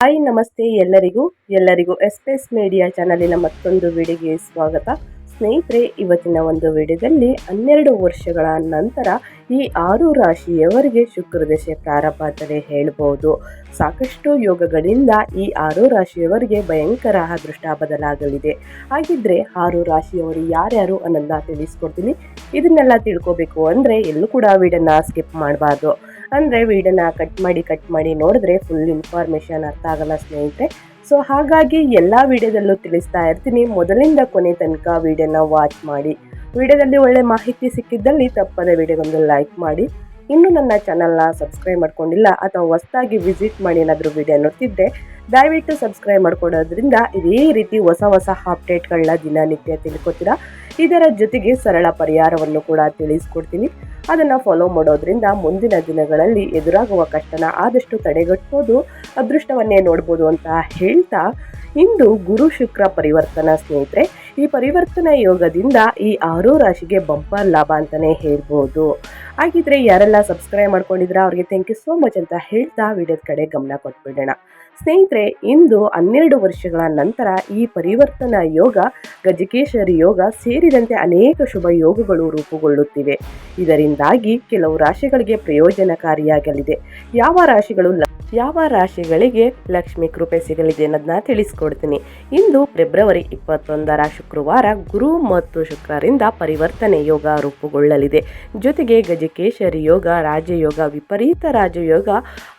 Hi, ನಮಸ್ತೆ ಎಲ್ಲರಿಗೂ. ಎಲ್ಲರಿಗೂ ಎಸ್ಪೇಸ್ ಮೀಡಿಯಾ ಚಾನಲಿನ ಮತ್ತೊಂದು ವಿಡಿಯೋಗೆ ಸ್ವಾಗತ. ಸ್ನೇಹಿತರೆ, ಇವತ್ತಿನ ಒಂದು ವಿಡಿಯೋದಲ್ಲಿ ಹನ್ನೆರಡು ವರ್ಷಗಳ ನಂತರ ಈ ಆರು ರಾಶಿಯವರಿಗೆ ಶುಕ್ರದಶೆ ಪ್ರಾರಂಭ ಅಂತಲೇ ಹೇಳಬಹುದು ಸಾಕಷ್ಟು ಯೋಗಗಳಿಂದ ಈ ಆರು ರಾಶಿಯವರಿಗೆ ಭಯಂಕರ ಅದೃಷ್ಟ ಬದಲಾಗಲಿದೆ. ಹಾಗಿದ್ರೆ ಆರು ರಾಶಿಯವರು ಯಾರ್ಯಾರು ಅನ್ನೋದನ್ನ ತಿಳಿಸ್ಕೊಡ್ತೀನಿ. ಇದನ್ನೆಲ್ಲ ತಿಳ್ಕೊಬೇಕು ಅಂದರೆ ಎಲ್ಲೂ ಕೂಡ ವಿಡಿಯೋನ ಸ್ಕಿಪ್ ಮಾಡಬಾರ್ದು. ಅಂದರೆ ವಿಡಿಯೋನ ಕಟ್ ಮಾಡಿ ಕಟ್ ಮಾಡಿ ನೋಡಿದ್ರೆ ಫುಲ್ ಇನ್ಫಾರ್ಮೇಷನ್ ಅರ್ಥ ಆಗಲ್ಲ ಸ್ನೇಹಿತರೆ. ಸೊ ಹಾಗಾಗಿ ಎಲ್ಲ ವಿಡಿಯೋದಲ್ಲೂ ತಿಳಿಸ್ತಾ ಇರ್ತೀನಿ. ಮೊದಲಿಂದ ಕೊನೆ ತನಕ ವಿಡಿಯೋನ ವಾಚ್ ಮಾಡಿ. ವಿಡಿಯೋದಲ್ಲಿ ಒಳ್ಳೆ ಮಾಹಿತಿ ಸಿಕ್ಕಿದ್ದಲ್ಲಿ ತಪ್ಪದ ವಿಡಿಯೋಗೊಂದು ಲೈಕ್ ಮಾಡಿ. ಇನ್ನೂ ನನ್ನ ಚಾನಲ್ನ ಸಬ್ಸ್ಕ್ರೈಬ್ ಮಾಡ್ಕೊಂಡಿಲ್ಲ ಅಥವಾ ಹೊಸದಾಗಿ ವಿಸಿಟ್ ಮಾಡಿ ಏನಾದರೂ ವಿಡಿಯೋ ನೋಡ್ತಿದ್ದೆ ದಯವಿಟ್ಟು ಸಬ್ಸ್ಕ್ರೈಬ್ ಮಾಡ್ಕೊಡೋದ್ರಿಂದ ಇದೇ ರೀತಿ ಹೊಸ ಹೊಸ ಅಪ್ಡೇಟ್ಗಳನ್ನ ದಿನನಿತ್ಯ ತಿಳ್ಕೊತೀರಾ? ಇದರ ಜೊತೆಗೆ ಸರಳ ಪರಿಹಾರವನ್ನು ಕೂಡ ತಿಳಿಸ್ಕೊಡ್ತೀನಿ. ಅದನ್ನು ಫಾಲೋ ಮಾಡೋದ್ರಿಂದ ಮುಂದಿನ ದಿನಗಳಲ್ಲಿ ಎದುರಾಗುವ ಕಷ್ಟನ ಆದಷ್ಟು ತಡೆಗಟ್ಟೋದು ಅದೃಷ್ಟವನ್ನೇ ನೋಡ್ಬೋದು ಅಂತ ಹೇಳ್ತಾ, ಇಂದು ಗುರು ಶುಕ್ರ ಪರಿವರ್ತನಾ ಸ್ನೇಹಿತರೆ ಈ ಪರಿವರ್ತನಾ ಯೋಗದಿಂದ ಈ ಆರು ರಾಶಿಗೆ ಬಂಪರ್ ಲಾಭ ಅಂತಲೇ ಹೇಳ್ಬೋದು. ಹಾಗಿದ್ರೆ ಯಾರೆಲ್ಲ ಸಬ್ಸ್ಕ್ರೈಬ್ ಮಾಡ್ಕೊಂಡಿದ್ರೆ ಅವ್ರಿಗೆ ಥ್ಯಾಂಕ್ ಯು ಸೋ ಮಚ್ ಅಂತ ಹೇಳ್ತಾ ವಿಡಿಯೋದ ಕಡೆ ಗಮನ ಕೊಟ್ಬಿಡೋಣ. ಸ್ನೇಹಿತರೆ, ಇಂದು ಹನ್ನೆರಡು ವರ್ಷಗಳ ನಂತರ ಈ ಪರಿವರ್ತನಾ ಯೋಗ, ಗಜಕೇಶರಿ ಯೋಗ ಸೇರಿದಂತೆ ಅನೇಕ ಶುಭ ಯೋಗಗಳು ರೂಪುಗೊಳ್ಳುತ್ತಿವೆ. ಇದರಿಂದಾಗಿ ಕೆಲವು ರಾಶಿಗಳಿಗೆ ಪ್ರಯೋಜನಕಾರಿಯಾಗಲಿದೆ. ಯಾವ ರಾಶಿಗಳು ಯಾವ ರಾಶಿಗಳಿಗೆ ಲಕ್ಷ್ಮಿ ಕೃಪೆ ಸಿಗಲಿದೆ ಅನ್ನೋದನ್ನ ತಿಳಿಸ್ಕೊಡ್ತೀನಿ. ಇಂದು ಫೆಬ್ರವರಿ ಇಪ್ಪತ್ತೊಂದರ ಶುಕ್ರವಾರ ಗುರು ಮತ್ತು ಶುಕ್ರರಿಂದ ಪರಿವರ್ತನೆ ಯೋಗ ರೂಪುಗೊಳ್ಳಲಿದೆ. ಜೊತೆಗೆ ಗಜಕೇಶರಿ ಯೋಗ, ರಾಜಯೋಗ, ವಿಪರೀತ ರಾಜಯೋಗ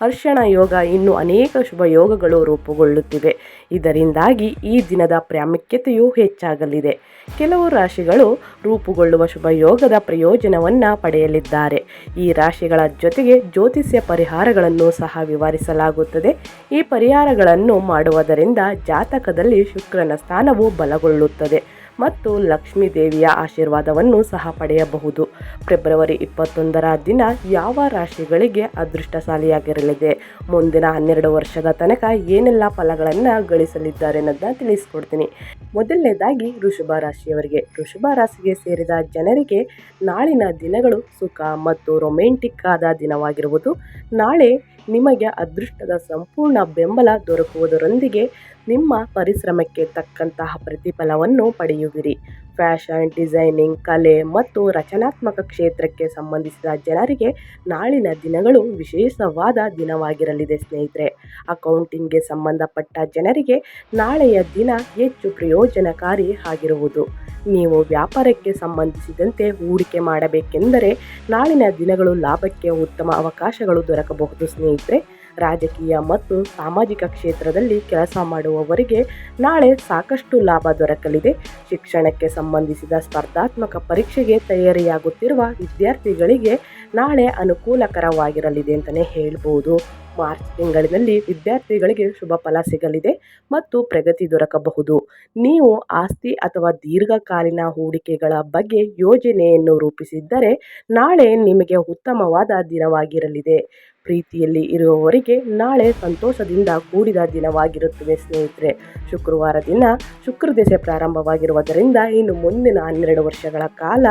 ಅರ್ಷಣ ಯೋಗ ಇನ್ನು ಅನೇಕ ಶುಭ ಯೋಗಗಳು ರೂಪುಗೊಳ್ಳುತ್ತಿವೆ. ಇದರಿಂದಾಗಿ ಈ ದಿನದ ಪ್ರಾಮುಖ್ಯತೆಯೂ ಹೆಚ್ಚಾಗಲಿದೆ. ಕೆಲವು ರಾಶಿಗಳು ರೂಪುಗೊಳ್ಳುವ ಶುಭಯೋಗದ ಪ್ರಯೋಜನವನ್ನು ಪಡೆಯಲಿದ್ದಾರೆ. ಈ ರಾಶಿಗಳ ಜೊತೆಗೆ ಜ್ಯೋತಿಷ್ಯ ಪರಿಹಾರಗಳನ್ನು ಸಹ ವಿವರಿಸಲಾಗುತ್ತದೆ. ಈ ಪರಿಹಾರಗಳನ್ನು ಮಾಡುವುದರಿಂದ ಜಾತಕದಲ್ಲಿ ಶುಕ್ರನ ಸ್ಥಾನವು ಬಲಗೊಳ್ಳುತ್ತದೆ. ಮತ್ತು ಲಕ್ಷ್ಮೀ ದೇವಿಯ ಆಶೀರ್ವಾದವನ್ನು ಸಹ ಪಡೆಯಬಹುದು. ಫೆಬ್ರವರಿ ಇಪ್ಪತ್ತೊಂದರ ದಿನ ಯಾವ ರಾಶಿಗಳಿಗೆ ಅದೃಷ್ಟಶಾಲಿಯಾಗಿರಲಿದೆ? ಮುಂದಿನ ಹನ್ನೆರಡು ವರ್ಷದ ತನಕ ಏನೆಲ್ಲ ಫಲಗಳನ್ನು ಗಳಿಸಲಿದ್ದಾರೆ ಅನ್ನೋದನ್ನ ತಿಳಿಸ್ಕೊಡ್ತೀನಿ. ಮೊದಲನೇದಾಗಿ ವೃಷಭ ರಾಶಿಯವರಿಗೆ. ವೃಷಭ ರಾಶಿಗೆ ಸೇರಿದ ಜನರಿಗೆ ನಾಳಿನ ದಿನಗಳು ಸುಖ ಮತ್ತು ರೊಮ್ಯಾಂಟಿಕ್ ಆದ ದಿನವಾಗಿರುವುದು. ನಾಳೆ ನಿಮಗೆ ಅದೃಷ್ಟದ ಸಂಪೂರ್ಣ ಬೆಂಬಲ ದೊರಕುವುದರೊಂದಿಗೆ ನಿಮ್ಮ ಪರಿಶ್ರಮಕ್ಕೆ ತಕ್ಕಂತಹ ಪ್ರತಿಫಲವನ್ನು ಪಡೆಯುವಿರಿ. ಫ್ಯಾಷನ್, ಡಿಸೈನಿಂಗ್, ಕಲೆ ಮತ್ತು ರಚನಾತ್ಮಕ ಕ್ಷೇತ್ರಕ್ಕೆ ಸಂಬಂಧಿಸಿದ ಜನರಿಗೆ ನಾಳಿನ ದಿನಗಳು ವಿಶೇಷವಾದ ದಿನವಾಗಿರಲಿದೆ ಸ್ನೇಹಿತರೆ. ಅಕೌಂಟಿಂಗ್ಗೆ ಸಂಬಂಧಪಟ್ಟ ಜನರಿಗೆ ನಾಳೆಯ ದಿನ ಹೆಚ್ಚು ಪ್ರಯೋಜನಕಾರಿ ಆಗಿರುವುದು. ನೀವು ವ್ಯಾಪಾರಕ್ಕೆ ಸಂಬಂಧಿಸಿದಂತೆ ಹೂಡಿಕೆ ಮಾಡಬೇಕೆಂದರೆ ನಾಳಿನ ದಿನಗಳು ಲಾಭಕ್ಕೆ ಉತ್ತಮ ಅವಕಾಶಗಳು ದೊರಕಬಹುದು ಸ್ನೇಹಿತರೆ. ರಾಜಕೀಯ ಮತ್ತು ಸಾಮಾಜಿಕ ಕ್ಷೇತ್ರದಲ್ಲಿ ಕೆಲಸ ಮಾಡುವವರಿಗೆ ನಾಳೆ ಸಾಕಷ್ಟು ಲಾಭ ದೊರಕಲಿದೆ. ಶಿಕ್ಷಣಕ್ಕೆ ಸಂಬಂಧಿಸಿದ ಸ್ಪರ್ಧಾತ್ಮಕ ಪರೀಕ್ಷೆಗೆ ತಯಾರಿಯಾಗುತ್ತಿರುವ ವಿದ್ಯಾರ್ಥಿಗಳಿಗೆ ನಾಳೆ ಅನುಕೂಲಕರವಾಗಿರಲಿದೆ ಅಂತಲೇ ಹೇಳ್ಬೋದು. ಮಾರ್ಚ್ ತಿಂಗಳಿನಲ್ಲಿ ವಿದ್ಯಾರ್ಥಿಗಳಿಗೆ ಶುಭ ಫಲ ಸಿಗಲಿದೆ ಮತ್ತು ಪ್ರಗತಿ ದೊರಕಬಹುದು. ನೀವು ಆಸ್ತಿ ಅಥವಾ ದೀರ್ಘಕಾಲೀನ ಹೂಡಿಕೆಗಳ ಬಗ್ಗೆ ಯೋಜನೆಯನ್ನು ರೂಪಿಸಿದ್ದರೆ ನಾಳೆ ನಿಮಗೆ ಉತ್ತಮವಾದ ದಿನವಾಗಿರಲಿದೆ. ಪ್ರೀತಿಯಲ್ಲಿ ಇರುವವರಿಗೆ ನಾಳೆ ಸಂತೋಷದಿಂದ ಕೂಡಿದ ದಿನವಾಗಿರುತ್ತದೆ ಸ್ನೇಹಿತರೆ. ಶುಕ್ರವಾರ ದಿನ ಶುಕ್ರ ದೆಸೆ ಪ್ರಾರಂಭವಾಗಿರುವುದರಿಂದ ಇನ್ನು ಮುಂದಿನ ಹನ್ನೆರಡು ವರ್ಷಗಳ ಕಾಲ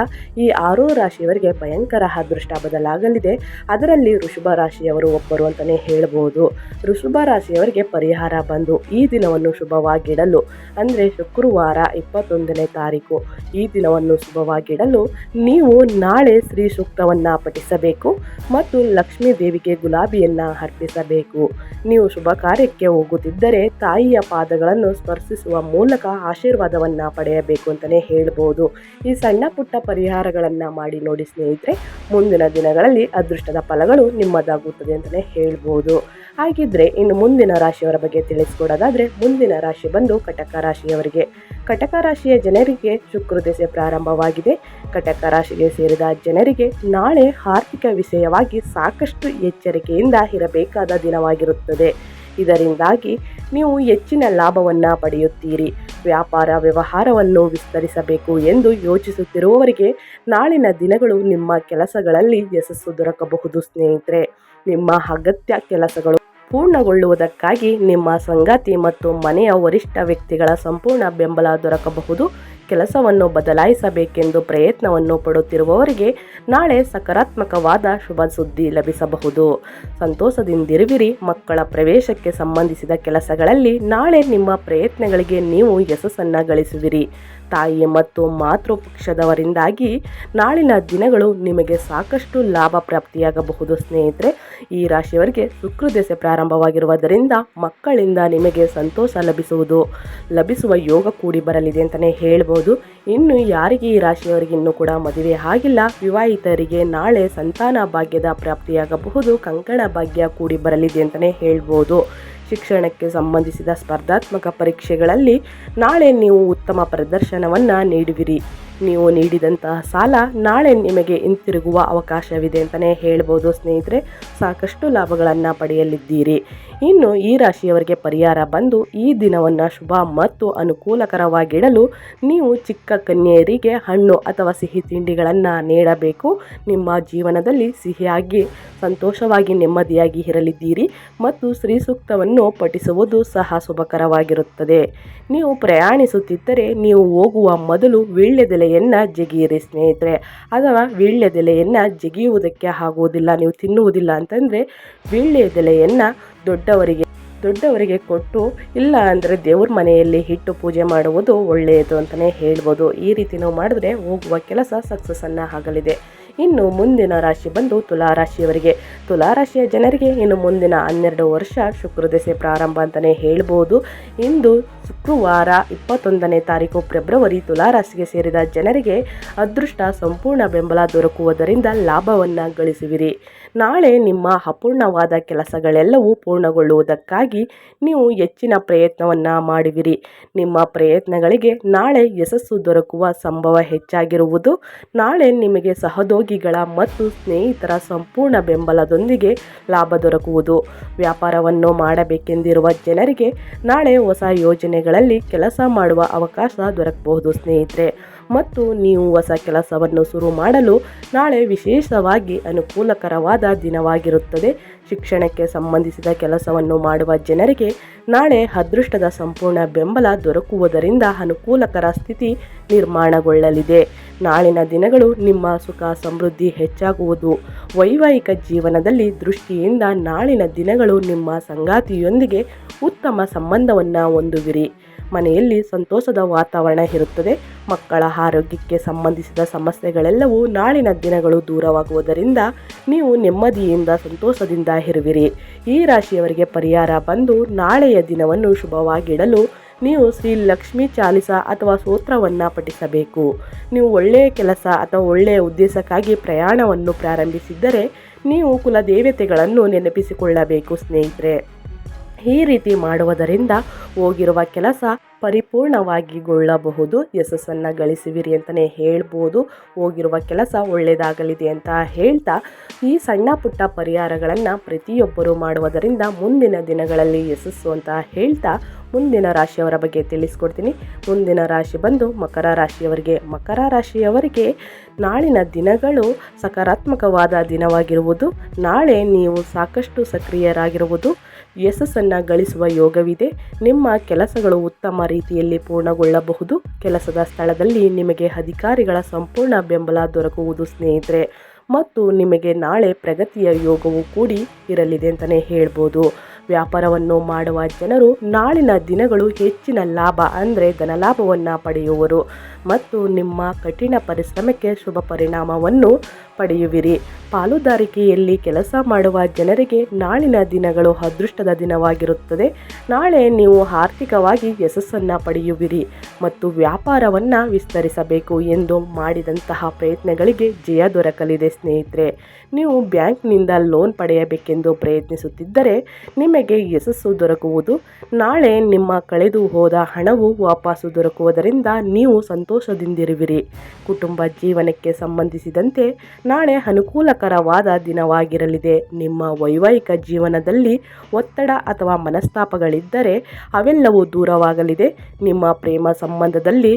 ಈ ಆರೋ ರಾಶಿಯವರಿಗೆ ಭಯಂಕರ ಅದೃಷ್ಟ ಬದಲಾಗಲಿದೆ. ಅದರಲ್ಲಿ ವೃಷಭ ರಾಶಿಯವರು ಒಬ್ಬರು ಅಂತಲೇ ಹೇಳಬಹುದು ವೃಷಭ ರಾಶಿಯವರಿಗೆ ಪರಿಹಾರ ಬಂದು ಈ ದಿನವನ್ನು ಶುಭವಾಗಿಡಲು, ಅಂದರೆ ಶುಕ್ರವಾರ ಇಪ್ಪತ್ತೊಂದನೇ ತಾರೀಕು, ಈ ದಿನವನ್ನು ಶುಭವಾಗಿಡಲು ನೀವು ನಾಳೆ ಶ್ರೀ ಸೂಕ್ತವನ್ನು ಪಠಿಸಬೇಕು ಮತ್ತು ಲಕ್ಷ್ಮೀ ದೇವಿಗೆ ಗುಲಾಬಿಯನ್ನು ಅರ್ಪಿಸಬೇಕು. ನೀವು ಶುಭ ಕಾರ್ಯಕ್ಕೆ ಹೋಗುತ್ತಿದ್ದರೆ ತಾಯಿಯ ಪಾದಗಳನ್ನು ಸ್ಪರ್ಶಿಸುವ ಮೂಲಕ ಆಶೀರ್ವಾದವನ್ನು ಪಡೆಯಬೇಕು ಅಂತಲೇ ಹೇಳ್ಬೋದು. ಈ ಸಣ್ಣ ಪುಟ್ಟ ಪರಿಹಾರಗಳನ್ನು ಮಾಡಿ ನೋಡಿ ಸ್ನೇಹಿತರೆ, ಮುಂದಿನ ದಿನಗಳಲ್ಲಿ ಅದೃಷ್ಟದ ಫಲಗಳು ನಿಮ್ಮದಾಗುತ್ತದೆ ಅಂತಲೇ ಹೇಳ್ಬೋದು. ಹಾಗಿದ್ರೆ ಇನ್ನು ಮುಂದಿನ ರಾಶಿಯವರ ಬಗ್ಗೆ ತಿಳಿಸ್ಕೊಡೋದಾದ್ರೆ ಮುಂದಿನ ರಾಶಿ ಬಂದು ಕಟಕ ರಾಶಿಯವರಿಗೆ. ಕಟಕ ರಾಶಿಯ ಜನರಿಗೆ ಶುಕ್ರ ದೆಸೆ ಪ್ರಾರಂಭವಾಗಿದೆ. ಕಟಕ ರಾಶಿಗೆ ಸೇರಿದ ಜನರಿಗೆ ನಾಳೆ ಆರ್ಥಿಕ ವಿಷಯವಾಗಿ ಸಾಕಷ್ಟು ಎಚ್ಚರಿಕೆಯಿಂದ ಇರಬೇಕಾದ ದಿನವಾಗಿರುತ್ತದೆ. ಇದರಿಂದಾಗಿ ನೀವು ಹೆಚ್ಚಿನ ಲಾಭವನ್ನು ಪಡೆಯುತ್ತೀರಿ. ವ್ಯಾಪಾರ ವ್ಯವಹಾರವನ್ನು ವಿಸ್ತರಿಸಬೇಕು ಎಂದು ಯೋಚಿಸುತ್ತಿರುವವರಿಗೆ ನಾಳಿನ ದಿನಗಳು ನಿಮ್ಮ ಕೆಲಸಗಳಲ್ಲಿ ಯಶಸ್ಸು ದೊರಕಬಹುದು ಸ್ನೇಹಿತರೆ. ನಿಮ್ಮ ಅಗತ್ಯ ಕೆಲಸಗಳು ಪೂರ್ಣಗೊಳ್ಳುವುದಕ್ಕಾಗಿ ನಿಮ್ಮ ಸಂಗಾತಿ ಮತ್ತು ಮನೆಯ ವರಿಷ್ಠ ವ್ಯಕ್ತಿಗಳ ಸಂಪೂರ್ಣ ಬೆಂಬಲ ದೊರಕಬಹುದು. ಕೆಲಸವನ್ನು ಬದಲಾಯಿಸಬೇಕೆಂದು ಪ್ರಯತ್ನವನ್ನು ಪಡುತ್ತಿರುವವರಿಗೆ ನಾಳೆ ಸಕಾರಾತ್ಮಕವಾದ ಶುಭ ಸುದ್ದಿ ಲಭಿಸಬಹುದು. ಸಂತೋಷದಿಂದಿರುವಿರಿ. ಮಕ್ಕಳ ಪ್ರವೇಶಕ್ಕೆ ಸಂಬಂಧಿಸಿದ ಕೆಲಸಗಳಲ್ಲಿ ನಾಳೆ ನಿಮ್ಮ ಪ್ರಯತ್ನಗಳಿಗೆ ನೀವು ಯಶಸ್ಸನ್ನು ಗಳಿಸುವಿರಿ. ತಾಯಿ ಮತ್ತು ಮಾತೃಪಕ್ಷದವರಿಂದಾಗಿ ನಾಳಿನ ದಿನಗಳು ನಿಮಗೆ ಸಾಕಷ್ಟು ಲಾಭ ಪ್ರಾಪ್ತಿಯಾಗಬಹುದು. ಸ್ನೇಹಿತರೆ, ಈ ರಾಶಿಯವರಿಗೆ ಶುಕ್ರದೆಸೆ ಪ್ರಾರಂಭವಾಗಿರುವುದರಿಂದ ಮಕ್ಕಳಿಂದ ನಿಮಗೆ ಸಂತೋಷ ಲಭಿಸುವುದು, ಲಭಿಸುವ ಯೋಗ ಕೂಡಿ ಬರಲಿದೆ ಅಂತಲೇ ಹೇಳ್ಬೋದು. ಇನ್ನು ಯಾರಿಗೆ ಈ ರಾಶಿಯವರಿಗೆ ಇನ್ನೂ ಕೂಡ ಮದುವೆ ಆಗಿಲ್ಲ, ವಿವಾಹಿತರಿಗೆ ನಾಳೆ ಸಂತಾನ ಭಾಗ್ಯದ ಪ್ರಾಪ್ತಿಯಾಗಬಹುದು, ಕಂಕಣ ಭಾಗ್ಯ ಕೂಡಿ ಬರಲಿದೆ ಅಂತಲೇ ಹೇಳ್ಬೋದು. ಶಿಕ್ಷಣಕ್ಕೆ ಸಂಬಂಧಿಸಿದ ಸ್ಪರ್ಧಾತ್ಮಕ ಪರೀಕ್ಷೆಗಳಲ್ಲಿ ನಾಳೆ ನೀವು ಉತ್ತಮ ಪ್ರದರ್ಶನವನ್ನು ನೀಡುವಿರಿ. ನೀವು ನೀಡಿದಂತಹ ಸಾಲ ನಾಳೆ ನಿಮಗೆ ಹಿಂತಿರುಗುವ ಅವಕಾಶವಿದೆ ಅಂತಲೇ ಹೇಳ್ಬೋದು ಸ್ನೇಹಿತರೆ. ಸಾಕಷ್ಟು ಲಾಭಗಳನ್ನು ಪಡೆಯಲಿದ್ದೀರಿ. ಇನ್ನು ಈ ರಾಶಿಯವರಿಗೆ ಪರಿಹಾರ ಬಂದು ಈ ದಿನವನ್ನು ಶುಭ ಮತ್ತು ಅನುಕೂಲಕರವಾಗಿಡಲು ನೀವು ಚಿಕ್ಕ ಕನ್ಯೆಯರಿಗೆ ಹಣ್ಣು ಅಥವಾ ಸಿಹಿ ತಿಂಡಿಗಳನ್ನು ನೀಡಬೇಕು. ನಿಮ್ಮ ಜೀವನದಲ್ಲಿ ಸಿಹಿಯಾಗಿ, ಸಂತೋಷವಾಗಿ, ನೆಮ್ಮದಿಯಾಗಿ ಇರಲಿದ್ದೀರಿ ಮತ್ತು ಶ್ರೀ ಸೂಕ್ತವನ್ನು ಪಠಿಸುವುದು ಸಹ ಶುಭಕರವಾಗಿರುತ್ತದೆ. ನೀವು ಪ್ರಯಾಣಿಸುತ್ತಿದ್ದರೆ ನೀವು ಹೋಗುವ ಮೊದಲು ವೀಳ್ಯದೆಲೆಯನ್ನು ಜಗಿಯಿರಿ ಸ್ನೇಹಿತರೆ. ಅಥವಾ ವೀಳ್ಯದೆಲೆಯನ್ನು ಜಗಿಯುವುದಕ್ಕೆ ಆಗುವುದಿಲ್ಲ, ನೀವು ತಿನ್ನುವುದಿಲ್ಲ ಅಂತಂದರೆ ವೀಳ್ಯದೆಲೆಯನ್ನು ದೊಡ್ಡವರಿಗೆ ದೊಡ್ಡವರಿಗೆ ಕೊಟ್ಟು, ಇಲ್ಲ ಅಂದರೆ ದೇವ್ರ ಮನೆಯಲ್ಲಿ ಇಟ್ಟು ಪೂಜೆ ಮಾಡುವುದು ಒಳ್ಳೆಯದು ಅಂತಲೇ ಹೇಳ್ಬೋದು. ಈ ರೀತಿ ನಾವು ಮಾಡಿದ್ರೆ ಹೋಗುವ ಕೆಲಸ ಸಕ್ಸಸ್ಸನ್ನು ಆಗಲಿದೆ. ಇನ್ನು ಮುಂದಿನ ರಾಶಿ ಬಂದು ತುಲಾರಾಶಿಯವರಿಗೆ ತುಲಾರಾಶಿಯ ತುಲಾ ರಾಶಿಯ ಜನರಿಗೆ ಇನ್ನು ಮುಂದಿನ ಹನ್ನೆರಡು ವರ್ಷ ಶುಕ್ರದೆಸೆ ಪ್ರಾರಂಭ ಅಂತಲೇ ಹೇಳ್ಬೋದು. ಇಂದು ಶುಕ್ರವಾರ ಇಪ್ಪತ್ತೊಂದನೇ ತಾರೀಕು ಫೆಬ್ರವರಿ ತುಲಾರಾಶಿಗೆ ಸೇರಿದ ಜನರಿಗೆ, ಅದೃಷ್ಟ ಸಂಪೂರ್ಣ ಬೆಂಬಲ ದೊರಕುವುದರಿಂದ ಲಾಭವನ್ನು ಗಳಿಸುವಿರಿ. ನಾಳೆ ನಿಮ್ಮ ಅಪೂರ್ಣವಾದ ಕೆಲಸಗಳೆಲ್ಲವೂ ಪೂರ್ಣಗೊಳ್ಳುವುದಕ್ಕಾಗಿ ನೀವು ಹೆಚ್ಚಿನ ಪ್ರಯತ್ನವನ್ನು ಮಾಡುವಿರಿ. ನಿಮ್ಮ ಪ್ರಯತ್ನಗಳಿಗೆ ನಾಳೆ ಯಶಸ್ಸು ದೊರಕುವ ಸಂಭವ ಹೆಚ್ಚಾಗಿರುವುದು, ನಾಳೆ ನಿಮಗೆ ಸಹೋದ್ಯೋಗಿಗಳ ಮತ್ತು ಸ್ನೇಹಿತರ ಸಂಪೂರ್ಣ ಬೆಂಬಲದೊಂದಿಗೆ ಲಾಭ ದೊರಕುವುದು. ವ್ಯಾಪಾರವನ್ನು ಮಾಡಬೇಕೆಂದಿರುವ ಜನರಿಗೆ ನಾಳೆ ಹೊಸ ಯೋಜನೆಗಳಲ್ಲಿ ಕೆಲಸ ಮಾಡುವ ಅವಕಾಶ ದೊರಕಬಹುದು ಸ್ನೇಹಿತರೆ. ಮತ್ತು ನೀವು ಹೊಸ ಕೆಲಸವನ್ನು ಶುರು ಮಾಡಲು ನಾಳೆ ವಿಶೇಷವಾಗಿ ಅನುಕೂಲಕರವಾದ ದಿನವಾಗಿರುತ್ತದೆ. ಶಿಕ್ಷಣಕ್ಕೆ ಸಂಬಂಧಿಸಿದ ಕೆಲಸವನ್ನು ಮಾಡುವ ಜನರಿಗೆ ನಾಳೆ ಅದೃಷ್ಟದ ಸಂಪೂರ್ಣ ಬೆಂಬಲ ದೊರಕುವುದರಿಂದ ಅನುಕೂಲಕರ ಸ್ಥಿತಿ ನಿರ್ಮಾಣಗೊಳ್ಳಲಿದೆ. ನಾಳಿನ ದಿನಗಳು ನಿಮ್ಮ ಸುಖ ಸಮೃದ್ಧಿ ಹೆಚ್ಚಾಗುವುದು. ವೈವಾಹಿಕ ಜೀವನದಲ್ಲಿ ದೃಷ್ಟಿಯಿಂದ ನಾಳಿನ ದಿನಗಳು ನಿಮ್ಮ ಸಂಗಾತಿಯೊಂದಿಗೆ ಉತ್ತಮ ಸಂಬಂಧವನ್ನು ಹೊಂದುವಿರಿ. ಮನೆಯಲ್ಲಿ ಸಂತೋಷದ ವಾತಾವರಣ ಇರುತ್ತದೆ. ಮಕ್ಕಳ ಆರೋಗ್ಯಕ್ಕೆ ಸಂಬಂಧಿಸಿದ ಸಮಸ್ಯೆಗಳೆಲ್ಲವೂ ನಾಳಿನ ದಿನಗಳು ದೂರವಾಗುವುದರಿಂದ ನೀವು ನೆಮ್ಮದಿಯಿಂದ ಸಂತೋಷದಿಂದ ಇರುವಿರಿ. ಈ ರಾಶಿಯವರಿಗೆ ಪರಿಹಾರ ಬಂದು ನಾಳೆಯ ದಿನವನ್ನು ಶುಭವಾಗಿಡಲು ನೀವು ಶ್ರೀ ಲಕ್ಷ್ಮೀ ಚಾಲಿಸ ಅಥವಾ ಸೂತ್ರವನ್ನು ಪಠಿಸಬೇಕು. ನೀವು ಒಳ್ಳೆಯ ಕೆಲಸ ಅಥವಾ ಒಳ್ಳೆಯ ಉದ್ದೇಶಕ್ಕಾಗಿ ಪ್ರಯಾಣವನ್ನು ಪ್ರಾರಂಭಿಸಿದ್ದರೆ ನೀವು ಕುಲದೇವತೆಗಳನ್ನು ನೆನಪಿಸಿಕೊಳ್ಳಬೇಕು ಸ್ನೇಹಿತರೆ. ಈ ರೀತಿ ಮಾಡುವುದರಿಂದ ಹೋಗಿರುವ ಕೆಲಸ ಪರಿಪೂರ್ಣವಾಗಿಗೊಳ್ಳಬಹುದು. ಯಶಸ್ಸನ್ನು ಗಳಿಸುವಿರಿ ಅಂತಲೇ ಹೇಳ್ಬೋದು. ಹೋಗಿರುವ ಕೆಲಸ ಒಳ್ಳೆಯದಾಗಲಿದೆ ಅಂತ ಹೇಳ್ತಾ ಈ ಸಣ್ಣ ಪುಟ್ಟ ಪರಿಹಾರಗಳನ್ನು ಪ್ರತಿಯೊಬ್ಬರು ಮಾಡುವುದರಿಂದ ಮುಂದಿನ ದಿನಗಳಲ್ಲಿ ಯಶಸ್ಸು ಅಂತ ಹೇಳ್ತಾ ಮುಂದಿನ ರಾಶಿಯವರ ಬಗ್ಗೆ ತಿಳಿಸ್ಕೊಡ್ತೀನಿ. ಮುಂದಿನ ರಾಶಿ ಬಂದು ಮಕರ ರಾಶಿಯವರಿಗೆ ಮಕರ ರಾಶಿಯವರಿಗೆ ನಾಳಿನ ದಿನಗಳು ಸಕಾರಾತ್ಮಕವಾದ ದಿನವಾಗಿರುವುದು. ನಾಳೆ ನೀವು ಸಾಕಷ್ಟು ಸಕ್ರಿಯರಾಗಿರುವುದು. ಯಶಸ್ಸನ್ನು ಗಳಿಸುವ ಯೋಗವಿದೆ. ನಿಮ್ಮ ಕೆಲಸಗಳು ಉತ್ತಮ ರೀತಿಯಲ್ಲಿ ಪೂರ್ಣಗೊಳ್ಳಬಹುದು. ಕೆಲಸದ ಸ್ಥಳದಲ್ಲಿ ನಿಮಗೆ ಅಧಿಕಾರಿಗಳ ಸಂಪೂರ್ಣ ಬೆಂಬಲ ದೊರಕುವುದು ಸ್ನೇಹಿತರೆ. ಮತ್ತು ನಿಮಗೆ ನಾಳೆ ಪ್ರಗತಿಯ ಯೋಗವು ಕೂಡಿ ಇರಲಿದೆ ಅಂತಲೇ ಹೇಳ್ಬೋದು. ವ್ಯಾಪಾರವನ್ನು ಮಾಡುವ ಜನರು ನಾಳಿನ ದಿನಗಳು ಹೆಚ್ಚಿನ ಲಾಭ ಅಂದರೆ ಧನಲಾಭವನ್ನು ಪಡೆಯುವರು. ಮತ್ತು ನಿಮ್ಮ ಕಠಿಣ ಪರಿಶ್ರಮಕ್ಕೆ ಶುಭ ಪರಿಣಾಮವನ್ನು ಪಡೆಯುವಿರಿ. ಪಾಲುದಾರಿಕೆಯಲ್ಲಿ ಕೆಲಸ ಮಾಡುವ ಜನರಿಗೆ ನಾಳಿನ ದಿನಗಳು ಅದೃಷ್ಟದ ದಿನವಾಗಿರುತ್ತದೆ. ನಾಳೆ ನೀವು ಆರ್ಥಿಕವಾಗಿ ಯಶಸ್ಸನ್ನು ಪಡೆಯುವಿರಿ ಮತ್ತು ವ್ಯಾಪಾರವನ್ನು ವಿಸ್ತರಿಸಬೇಕು ಎಂದು ಮಾಡಿದಂತಹ ಪ್ರಯತ್ನಗಳಿಗೆ ಜಯ ದೊರಕಲಿದೆ ಸ್ನೇಹಿತರೆ. ನೀವು ಬ್ಯಾಂಕ್ನಿಂದ ಲೋನ್ ಪಡೆಯಬೇಕೆಂದು ಪ್ರಯತ್ನಿಸುತ್ತಿದ್ದರೆ ನಿಮಗೆ ಯಶಸ್ಸು ದೊರಕುವುದು, ನಾಳೆ ನಿಮ್ಮ ಕಳೆದು ಹೋದ ಹಣವು ವಾಪಸ್ಸು ದೊರಕುವುದರಿಂದ ನೀವು ಸಂತೋಷದಿಂದಿರುವಿರಿ. ಕುಟುಂಬ ಜೀವನಕ್ಕೆ ಸಂಬಂಧಿಸಿದಂತೆ ನಾಳೆ ಅನುಕೂಲಕರವಾದ ದಿನವಾಗಿರಲಿದೆ. ನಿಮ್ಮ ವೈವಾಹಿಕ ಜೀವನದಲ್ಲಿ ಒತ್ತಡ ಅಥವಾ ಮನಸ್ತಾಪಗಳಿದ್ದರೆ ಅವೆಲ್ಲವೂ ದೂರವಾಗಲಿದೆ. ನಿಮ್ಮ ಪ್ರೇಮ ಸಂಬಂಧದಲ್ಲಿ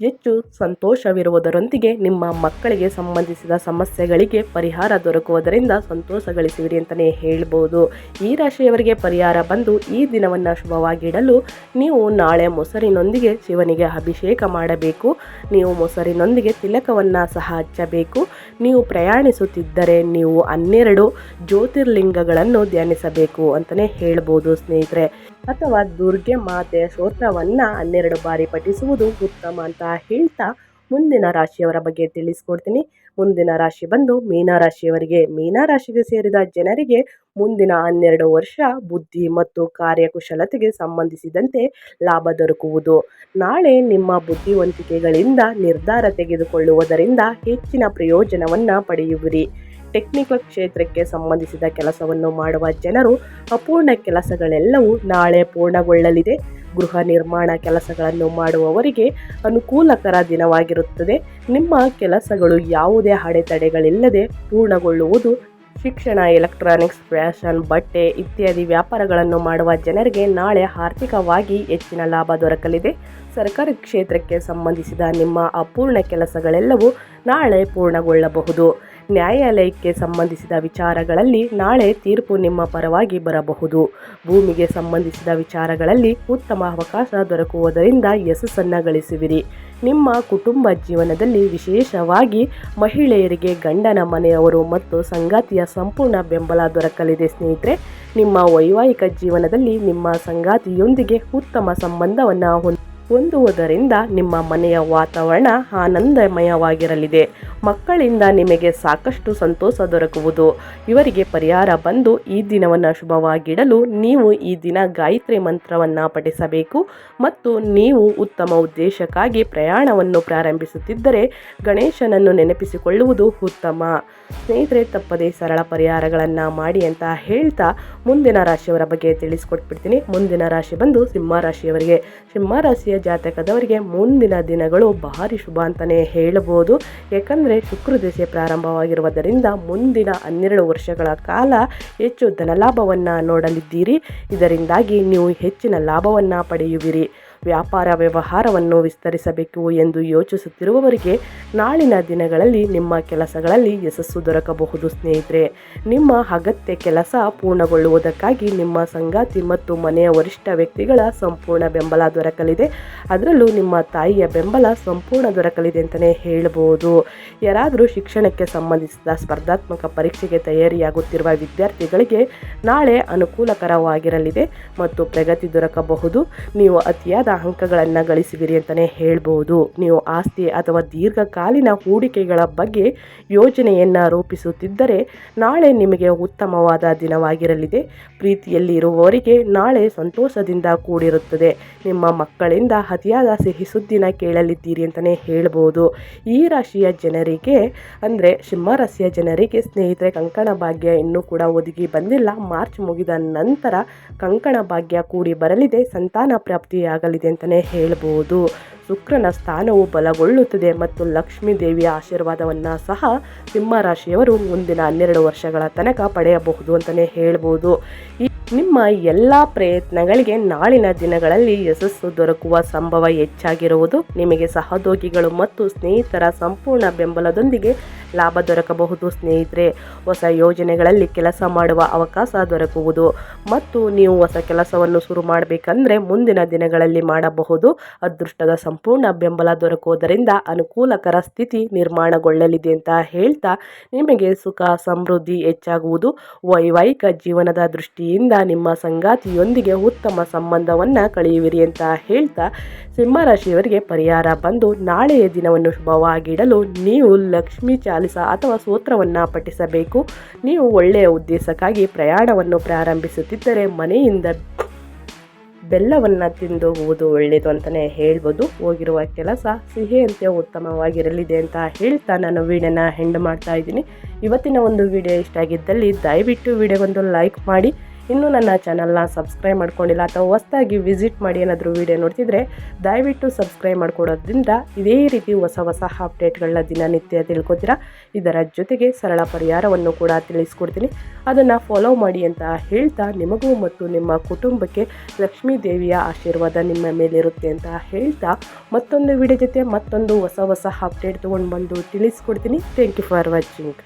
ಹೆಚ್ಚು ಸಂತೋಷವಿರುವುದರೊಂದಿಗೆ ನಿಮ್ಮ ಮಕ್ಕಳಿಗೆ ಸಂಬಂಧಿಸಿದ ಸಮಸ್ಯೆಗಳಿಗೆ ಪರಿಹಾರ ದೊರಕುವುದರಿಂದ ಸಂತೋಷ ಗಳಿಸುವಿರಿ ಅಂತಲೇ ಹೇಳ್ಬೋದು. ಈ ರಾಶಿಯವರಿಗೆ ಪರಿಹಾರ ಬಂದು ಈ ದಿನವನ್ನು ಶುಭವಾಗಿಡಲು ನೀವು ನಾಳೆ ಮೊಸರಿನೊಂದಿಗೆ ಶಿವನಿಗೆ ಅಭಿಷೇಕ ಮಾಡಬೇಕು. ನೀವು ಮೊಸರಿನೊಂದಿಗೆ ತಿಲಕವನ್ನು ಸಹ ಹಚ್ಚಬೇಕು. ನೀವು ಪ್ರಯಾಣಿಸುತ್ತಿದ್ದರೆ ನೀವು ಹನ್ನೆರಡು ಜ್ಯೋತಿರ್ಲಿಂಗಗಳನ್ನು ಧ್ಯಾನಿಸಬೇಕು ಅಂತಲೇ ಹೇಳ್ಬೋದು ಸ್ನೇಹಿತರೆ. ಅಥವಾ ದುರ್ಗೆ ಮಾತೆಯ ಸ್ತೋತ್ರವನ್ನು ಹನ್ನೆರಡು ಬಾರಿ ಪಠಿಸುವುದು ಉತ್ತಮ ಅಂತ ಹೇಳ್ತಾ ಮುಂದಿನ ರಾಶಿಯವರ ಬಗ್ಗೆ ತಿಳಿಸ್ಕೊಡ್ತೀನಿ. ಮುಂದಿನ ರಾಶಿ ಬಂದು ಮೀನರಾಶಿಯವರಿಗೆ ಮೀನರಾಶಿಗೆ ಸೇರಿದ ಜನರಿಗೆ ಮುಂದಿನ ಹನ್ನೆರಡು ವರ್ಷ ಬುದ್ಧಿ ಮತ್ತು ಕಾರ್ಯಕುಶಲತೆಗೆ ಸಂಬಂಧಿಸಿದಂತೆ ಲಾಭ ದೊರಕುವುದು. ನಾಳೆ ನಿಮ್ಮ ಬುದ್ಧಿವಂತಿಕೆಗಳಿಂದ ನಿರ್ಧಾರ ತೆಗೆದುಕೊಳ್ಳುವುದರಿಂದ ಹೆಚ್ಚಿನ ಪ್ರಯೋಜನವನ್ನು ಪಡೆಯುವಿರಿ. ಟೆಕ್ನಿಕಲ್ ಕ್ಷೇತ್ರಕ್ಕೆ ಸಂಬಂಧಿಸಿದ ಕೆಲಸವನ್ನು ಮಾಡುವ ಜನರು ಅಪೂರ್ಣ ಕೆಲಸಗಳೆಲ್ಲವೂ ನಾಳೆ ಪೂರ್ಣಗೊಳ್ಳಲಿದೆ. ಗೃಹ ನಿರ್ಮಾಣ ಕೆಲಸಗಳನ್ನು ಮಾಡುವವರಿಗೆ ಅನುಕೂಲಕರ ದಿನವಾಗಿರುತ್ತದೆ. ನಿಮ್ಮ ಕೆಲಸಗಳು ಯಾವುದೇ ಅಡೆತಡೆಗಳಿಲ್ಲದೆ ಪೂರ್ಣಗೊಳ್ಳುವುದು ಶಿಕ್ಷಣ ಎಲೆಕ್ಟ್ರಾನಿಕ್ಸ್ ಫ್ಯಾಷನ್ ಬಟ್ಟೆ ಇತ್ಯಾದಿ ವ್ಯಾಪಾರಗಳನ್ನು ಮಾಡುವ ಜನರಿಗೆ ನಾಳೆ ಆರ್ಥಿಕವಾಗಿ ಹೆಚ್ಚಿನ ಲಾಭ ದೊರಕಲಿದೆ. ಸರ್ಕಾರಿ ಕ್ಷೇತ್ರಕ್ಕೆ ಸಂಬಂಧಿಸಿದ ನಿಮ್ಮ ಅಪೂರ್ಣ ಕೆಲಸಗಳೆಲ್ಲವೂ ನಾಳೆ ಪೂರ್ಣಗೊಳ್ಳಬಹುದು. ನ್ಯಾಯಾಲಯಕ್ಕೆ ಸಂಬಂಧಿಸಿದ ವಿಚಾರಗಳಲ್ಲಿ ನಾಳೆ ತೀರ್ಪು ನಿಮ್ಮ ಪರವಾಗಿ ಬರಬಹುದು. ಭೂಮಿಗೆ ಸಂಬಂಧಿಸಿದ ವಿಚಾರಗಳಲ್ಲಿ ಉತ್ತಮ ಅವಕಾಶ ದೊರಕುವುದರಿಂದ ಯಶಸ್ಸನ್ನು ಗಳಿಸುವಿರಿ. ನಿಮ್ಮ ಕುಟುಂಬ ಜೀವನದಲ್ಲಿ ವಿಶೇಷವಾಗಿ ಮಹಿಳೆಯರಿಗೆ ಗಂಡನ ಮನೆಯವರು ಮತ್ತು ಸಂಗಾತಿಯ ಸಂಪೂರ್ಣ ಬೆಂಬಲ ದೊರಕಲಿದೆ ಸ್ನೇಹಿತರೆ. ನಿಮ್ಮ ವೈವಾಹಿಕ ಜೀವನದಲ್ಲಿ ನಿಮ್ಮ ಸಂಗಾತಿಯೊಂದಿಗೆ ಉತ್ತಮ ಸಂಬಂಧವನ್ನು ಹೊಂದ ಹೊಂದುವುದರಿಂದ ನಿಮ್ಮ ಮನೆಯ ವಾತಾವರಣ ಆನಂದಮಯವಾಗಿರಲಿದೆ. ಮಕ್ಕಳಿಂದ ನಿಮಗೆ ಸಾಕಷ್ಟು ಸಂತೋಷ ದೊರಕುವುದು. ಇವರಿಗೆ ಪರಿಹಾರ ಬಂದು ಈ ದಿನವನ್ನು ಶುಭವಾಗಿಡಲು ನೀವು ಈ ದಿನ ಗಾಯತ್ರಿ ಮಂತ್ರವನ್ನು ಪಠಿಸಬೇಕು ಮತ್ತು ನೀವು ಉತ್ತಮ ಉದ್ದೇಶಕ್ಕಾಗಿ ಪ್ರಯಾಣವನ್ನು ಪ್ರಾರಂಭಿಸುತ್ತಿದ್ದರೆ ಗಣೇಶನನ್ನು ನೆನಪಿಸಿಕೊಳ್ಳುವುದು ಉತ್ತಮ. ಸ್ನೇಹಿತರೆ, ತಪ್ಪದೇ ಸರಳ ಪರಿಹಾರಗಳನ್ನು ಮಾಡಿ ಅಂತ ಹೇಳ್ತಾ ಮುಂದಿನ ರಾಶಿಯವರ ಬಗ್ಗೆ ತಿಳಿಸ್ಕೊಟ್ಬಿಡ್ತೀನಿ. ಮುಂದಿನ ರಾಶಿ ಬಂದು ಸಿಂಹ ರಾಶಿಯವರಿಗೆ. ಸಿಂಹ ರಾಶಿಯ ಜಾತಕದವರಿಗೆ ಮುಂದಿನ ದಿನಗಳು ಭಾರಿ ಶುಭ ಅಂತಲೇ ಹೇಳಬಹುದು ಯಾಕಂದರೆ ಶುಕ್ರ ದಿಸೆ ಪ್ರಾರಂಭವಾಗಿರುವುದರಿಂದ ಮುಂದಿನ ಹನ್ನೆರಡು ವರ್ಷಗಳ ಕಾಲ ಹೆಚ್ಚು ಧನಲಾಭವನ್ನು ನೋಡಲಿದ್ದೀರಿ. ಇದರಿಂದಾಗಿ ನೀವು ಹೆಚ್ಚಿನ ಲಾಭವನ್ನು ಪಡೆಯುವಿರಿ. ವ್ಯಾಪಾರ ವ್ಯವಹಾರವನ್ನು ವಿಸ್ತರಿಸಬೇಕು ಎಂದು ಯೋಚಿಸುತ್ತಿರುವವರಿಗೆ ನಾಳಿನ ದಿನಗಳಲ್ಲಿ ನಿಮ್ಮ ಕೆಲಸಗಳಲ್ಲಿ ಯಶಸ್ಸು ದೊರಕಬಹುದು, ಸ್ನೇಹಿತರೆ. ನಿಮ್ಮ ಅಗತ್ಯ ಕೆಲಸ ಪೂರ್ಣಗೊಳ್ಳುವುದಕ್ಕಾಗಿ ನಿಮ್ಮ ಸಂಗಾತಿ ಮತ್ತು ಮನೆಯ ವರಿಷ್ಠ ವ್ಯಕ್ತಿಗಳ ಸಂಪೂರ್ಣ ಬೆಂಬಲ ದೊರಕಲಿದೆ. ಅದರಲ್ಲೂ ನಿಮ್ಮ ತಾಯಿಯ ಬೆಂಬಲ ಸಂಪೂರ್ಣ ದೊರಕಲಿದೆ ಅಂತಲೇ ಹೇಳಬಹುದು. ಯಾರಾದರೂ ಶಿಕ್ಷಣಕ್ಕೆ ಸಂಬಂಧಿಸಿದ ಸ್ಪರ್ಧಾತ್ಮಕ ಪರೀಕ್ಷೆಗೆ ತಯಾರಿಯಾಗುತ್ತಿರುವ ವಿದ್ಯಾರ್ಥಿಗಳಿಗೆ ನಾಳೆ ಅನುಕೂಲಕರವಾಗಿರಲಿದೆ ಮತ್ತು ಪ್ರಗತಿ ದೊರಕಬಹುದು. ನೀವು ಅತಿಯಾದ ಅಂಕಗಳನ್ನು ಗಳಿಸುವಿರಿ ಅಂತಲೇ ಹೇಳ್ಬೋದು. ನೀವು ಆಸ್ತಿ ಅಥವಾ ದೀರ್ಘಕಾಲೀನ ಹೂಡಿಕೆಗಳ ಬಗ್ಗೆ ಯೋಜನೆಯನ್ನು ರೂಪಿಸುತ್ತಿದ್ದರೆ ನಾಳೆ ನಿಮಗೆ ಉತ್ತಮವಾದ ದಿನವಾಗಿರಲಿದೆ. ಪ್ರೀತಿಯಲ್ಲಿ ಇರುವವರಿಗೆ ನಾಳೆ ಸಂತೋಷದಿಂದ ಕೂಡಿರುತ್ತದೆ. ನಿಮ್ಮ ಮಕ್ಕಳಿಂದ ಅತಿಯಾದ ಸಿಹಿ ಸುದ್ದಿನ ಕೇಳಲಿದ್ದೀರಿ ಅಂತಲೇ ಹೇಳ್ಬೋದು. ಈ ರಾಶಿಯ ಜನರಿಗೆ ಅಂದರೆ ಸಿಂಹರಾಶಿಯ ಜನರಿಗೆ ಸ್ನೇಹಿತರೆ, ಕಂಕಣ ಭಾಗ್ಯ ಇನ್ನೂ ಕೂಡ ಒದಗಿ ಬಂದಿಲ್ಲ. ಮಾರ್ಚ್ ಮುಗಿದ ನಂತರ ಕಂಕಣ ಭಾಗ್ಯ ಕೂಡಿ ಬರಲಿದೆ. ಸಂತಾನ ಪ್ರಾಪ್ತಿಯಾಗಲಿದೆ. ಅಂತಲೇ ಹೇಳ್ಬೋದು. ಶುಕ್ರನ ಸ್ಥಾನವು ಬಲಗೊಳ್ಳುತ್ತದೆ ಮತ್ತು ಲಕ್ಷ್ಮೀ ದೇವಿಯ ಆಶೀರ್ವಾದವನ್ನು ಸಹ ಸಿಂಹ ರಾಶಿಯವರು ಮುಂದಿನ ಹನ್ನೆರಡು ವರ್ಷಗಳ ತನಕ ಪಡೆಯಬಹುದು ಅಂತಲೇ ಹೇಳ್ಬೋದು. ನಿಮ್ಮ ಎಲ್ಲ ಪ್ರಯತ್ನಗಳಿಗೆ ನಾಳಿನ ದಿನಗಳಲ್ಲಿ ಯಶಸ್ಸು ದೊರಕುವ ಸಂಭವ ಹೆಚ್ಚಾಗಿರುವುದು ನಿಮಗೆ ಸಹೋದ್ಯೋಗಿಗಳು ಮತ್ತು ಸ್ನೇಹಿತರ ಸಂಪೂರ್ಣ ಬೆಂಬಲದೊಂದಿಗೆ ಲಾಭ ದೊರಕಬಹುದು. ಸ್ನೇಹಿತರೆ, ಹೊಸ ಯೋಜನೆಗಳಲ್ಲಿ ಕೆಲಸ ಮಾಡುವ ಅವಕಾಶ ದೊರಕುವುದು ಮತ್ತು ನೀವು ಹೊಸ ಕೆಲಸವನ್ನು ಶುರು ಮಾಡಬೇಕಂದ್ರೆ ಮುಂದಿನ ದಿನಗಳಲ್ಲಿ ಮಾಡಬಹುದು. ಅದೃಷ್ಟದ ಸಂಪೂರ್ಣ ಬೆಂಬಲ ದೊರಕುವುದರಿಂದ ಅನುಕೂಲಕರ ಸ್ಥಿತಿ ನಿರ್ಮಾಣಗೊಳ್ಳಲಿದೆ ಅಂತ ಹೇಳ್ತಾ ನಿಮಗೆ ಸುಖ, ಸಮೃದ್ಧಿ ಹೆಚ್ಚಾಗುವುದು. ವೈವಾಹಿಕ ಜೀವನದ ದೃಷ್ಟಿಯಿಂದ ನಿಮ್ಮ ಸಂಗಾತಿಯೊಂದಿಗೆ ಉತ್ತಮ ಸಂಬಂಧವನ್ನು ಕಳೆಯುವಿರಿ ಅಂತ ಹೇಳ್ತಾ ಸಿಂಹರಾಶಿಯವರಿಗೆ ಪರಿಹಾರ ಬಂದು ನಾಳೆಯ ದಿನವನ್ನು ಶುಭವಾಗಿಡಲು ನೀವು ಲಕ್ಷ್ಮೀ ಚಾಲಿಸ ಅಥವಾ ಸೂತ್ರವನ್ನು ಪಠಿಸಬೇಕು. ನೀವು ಒಳ್ಳೆಯ ಉದ್ದೇಶಕ್ಕಾಗಿ ಪ್ರಯಾಣವನ್ನು ಪ್ರಾರಂಭಿಸುತ್ತಿದ್ದರೆ ಮನೆಯಿಂದ ಬೆಲ್ಲವನ್ನು ತಿಂದು ಹೋಗುವುದು ಒಳ್ಳೆಯದು ಅಂತಲೇ ಹೇಳ್ಬೋದು. ಹೋಗಿರುವ ಕೆಲಸ ಸಿಹಿಯಂತೆ ಉತ್ತಮವಾಗಿರಲಿದೆ ಅಂತ ಹೇಳ್ತಾ ನಾನು ವೀಡಿಯೋನ ಹೆಂಡ್ ಮಾಡ್ತಾ ಇದ್ದೀನಿ. ಇವತ್ತಿನ ಒಂದು ವಿಡಿಯೋ ಇಷ್ಟ ಆಗಿದ್ದಲ್ಲಿ ದಯವಿಟ್ಟು ವಿಡಿಯೋಗೊಂದು ಲೈಕ್ ಮಾಡಿ. ಇನ್ನೂ ನನ್ನ ಚಾನಲ್ನ ಸಬ್ಸ್ಕ್ರೈಬ್ ಮಾಡ್ಕೊಂಡಿಲ್ಲ ಅಥವಾ ಹೊಸದಾಗಿ ವಿಸಿಟ್ ಮಾಡಿ ಏನಾದರೂ ವಿಡಿಯೋ ನೋಡ್ತಿದ್ರೆ ದಯವಿಟ್ಟು ಸಬ್ಸ್ಕ್ರೈಬ್ ಮಾಡ್ಕೊಡೋದ್ರಿಂದ ಇದೇ ರೀತಿ ಹೊಸ ಹೊಸ ಅಪ್ಡೇಟ್ಗಳನ್ನ ದಿನನಿತ್ಯ ತಿಳ್ಕೊತೀರಾ. ಇದರ ಜೊತೆಗೆ ಸರಳ ಪರಿಹಾರವನ್ನು ಕೂಡ ತಿಳಿಸ್ಕೊಡ್ತೀನಿ. ಅದನ್ನು ಫಾಲೋ ಮಾಡಿ ಅಂತ ಹೇಳ್ತಾ ನಿಮಗೂ ಮತ್ತು ನಿಮ್ಮ ಕುಟುಂಬಕ್ಕೆ ಲಕ್ಷ್ಮೀ ದೇವಿಯ ಆಶೀರ್ವಾದ ನಿಮ್ಮ ಮೇಲಿರುತ್ತೆ ಅಂತ ಹೇಳ್ತಾ ಮತ್ತೊಂದು ವಿಡಿಯೋ ಜೊತೆ ಮತ್ತೊಂದು ಹೊಸ ಹೊಸ ಅಪ್ಡೇಟ್ ತೊಗೊಂಡು ಬಂದು ತಿಳಿಸ್ಕೊಡ್ತೀನಿ. Thank you for watching